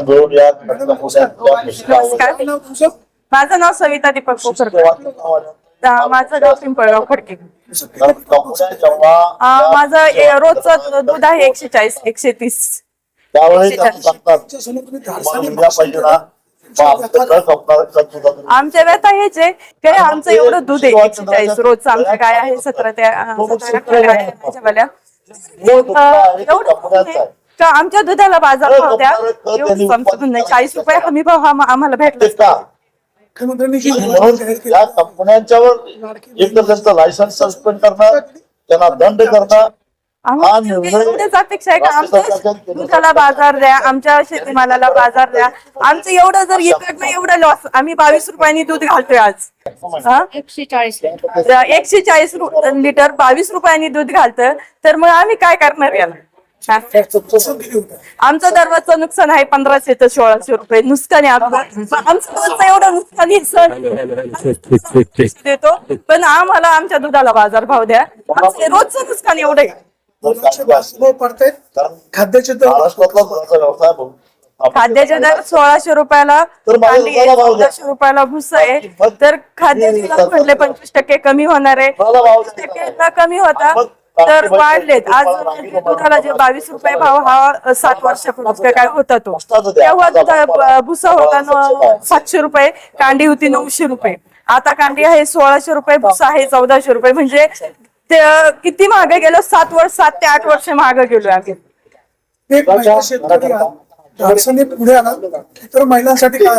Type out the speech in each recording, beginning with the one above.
आपण मिळून या घटना मोठ्या नमस्कार. माझं नाव सविता दीपक कोकरकर अं, माझं गाव पिंपळगाव खडके. कंपन्या जेव्हा अं, माझं ए- रोजचं दूध आहे एकशे चाळीस एकशे तीस त्यावेळेस आपण सांगतात तुम्हाला उद्या पाहिजे ना. मग आमचं घर संपणार खत सुद्धा तुम्ही- आमच्या व्यथा हेच आहे की आमचं एवढं दूध आहे एकशे चाळीस रोजचं आमच्या गाय आहे सतरा त्या अं, सतरा अठरा गाय आहे माझ्यावाल्या. अं, एवढं दूध आहे. का? आमच्या दुधाला बाजार भाव द्या. एवढं आमचं नाही. चाळीस रुपये हमी भाव हा आम्हाला भेटला. या कंपन्यांच्यावर एक तर त्यांचं लायसन्स सस्पेंड करणं त्यांना दंड करणं आम्हाला हा निर्णय एवढीच अपेक्षा आहे का? आमच्या दुधाला बाजार द्या आमच्या शेतीमालाला बाजार द्या. आमचं एवढं जर इकडनं एवढं लॉस आम्ही बावीस रुपयांनी दूध घालतोय आज. हा? एकशे चाळीस तर एकशे चाळीस लिटर बावीस रुपयांनी दूध घालतं तर मग आम्ही काय करणार याला? हा? आमचं दररोजचं नुकसान आहे पंधराशे ते सोळाशे रुपये. नुकसान आहे आमचं एवढं नुकसान आहे सर. देतो. पण आम्हाला आमच्या दुधाला बाजार भाव द्या. आमचं रोजचं नुकसान एवढं आहे. खाद्याचे खाद्याचे दर सोळाशे रुपयाला. चौदाशे रुपयाला भुसा आहे. तर खाद्याचे दर म्हटले पंचवीस टक्के कमी होणार आहे. टक्के कमी होता. तर वाढलेत. आज कांडी दुधाला जे बावीस रुपये भाव हा सात वर्षापूर्वी काय होता. तो. तेव्हा भुसा होता सातशे रुपये कांडी होती नऊशे रुपये. आता कांडी आहे सोळाशे रुपये भुसा आहे चौदाशे रुपये. म्हणजे ते किती मागे गेलो? सात वर्ष सात ते आठ वर्ष मागे गेलो आम्ही. पुढे आला. तर महिलांसाठी काय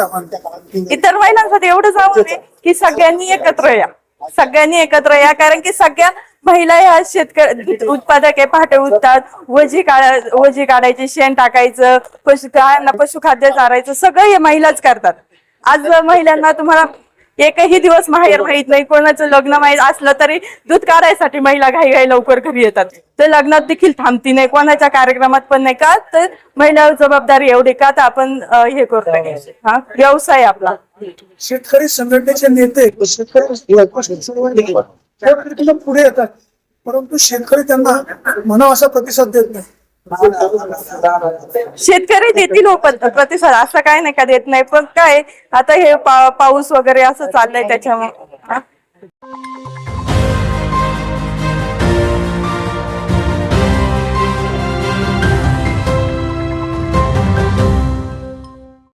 इतर महिलांसाठी एवढंच आव्हान आहे की सगळ्यांनी एकत्र या. सगळ्यांनी एकत्र या कारण की सगळ्या महिला ह्या शेतकरी उत्पादक आहे पहाटे उठतात वजी काढा वजी काढायची शेण टाकायचं पशु गायांना पशुखाद्य चारायचं सगळं हे महिलाच करतात. आज महिलांना तुम्हाला एकही दिवस माहेर माहीत नाही. कोणाचं लग्न माहीत असलं तरी दूध काढायसाठी महिला घाई घाई लवकर घरी येतात. ते लग्नात देखील थांबती नाही. कोणाच्या कार्यक्रमात पण नाही का? तर महिला जबाबदारी एवढी का? तर आपण हे करतो. हा? व्यवसाय आपला. शेतकरी संघटनेचे नेते शेतकरी पुढे येतात. परंतु शेतकरी त्यांना म्हणावा असा प्रतिसाद देत नाही. शेतकरी देतील हो प्रतिसाद असं काय नाही का देत नाही. पण काय आता हे पाऊस वगैरे असं चाललंय त्याच्यामुळे.